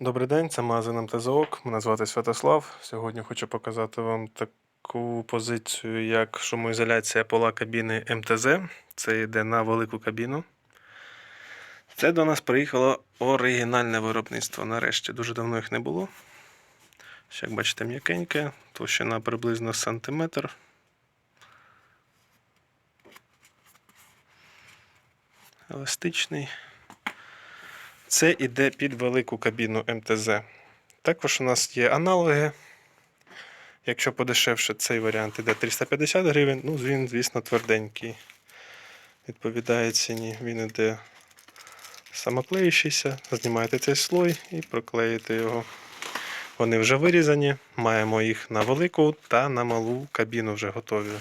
Добрий день, це магазин МТЗОК. Мене звати Святослав. Сьогодні хочу показати вам таку позицію, як шумоізоляція пола кабіни МТЗ. Це йде на велику кабіну. Це до нас приїхало оригінальне виробництво. Нарешті дуже давно їх не було. Як бачите, м'якеньке, товщина приблизно сантиметр. Еластичний. Це іде під велику кабіну МТЗ. Також у нас є аналоги. Якщо подешевше, цей варіант іде 350 гривень. Ну, він, звісно, тверденький. Відповідає ціні. Він іде самоклеючийся. Знімаєте цей слой і проклеїте його. Вони вже вирізані. Маємо їх на велику та на малу кабіну вже готові.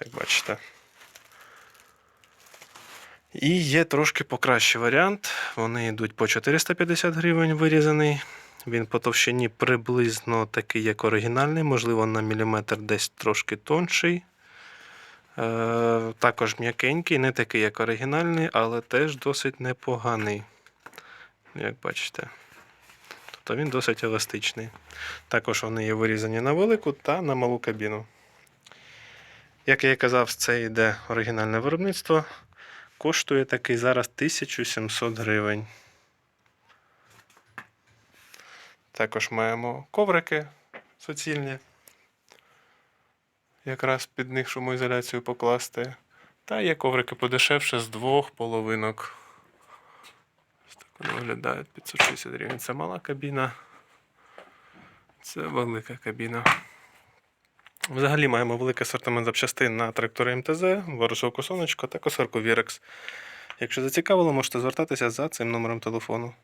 Як бачите. І є трошки покращий варіант. Вони йдуть по 450 гривень вирізаний. Він по товщині приблизно такий, як оригінальний, можливо, на міліметр десь трошки тонший. Е, також м'якенький, не такий, як оригінальний, але теж досить непоганий. Як бачите. Тобто він досить еластичний. Також вони є вирізані на велику та на малу кабіну. Як я і казав, це йде оригінальне виробництво. Коштує такий зараз 1700 гривень. Також маємо коврики суцільні. Якраз під них шумоізоляцію покласти. Та є коврики подешевше з двох половинок. Ось так вони виглядають 560 гривень. Це мала кабіна. Це велика кабіна. Взагалі маємо великий асортимент запчастин на трактори МТЗ, ворожовку сонечко та косарку Вірекс. Якщо зацікавило, можете звертатися за цим номером телефону.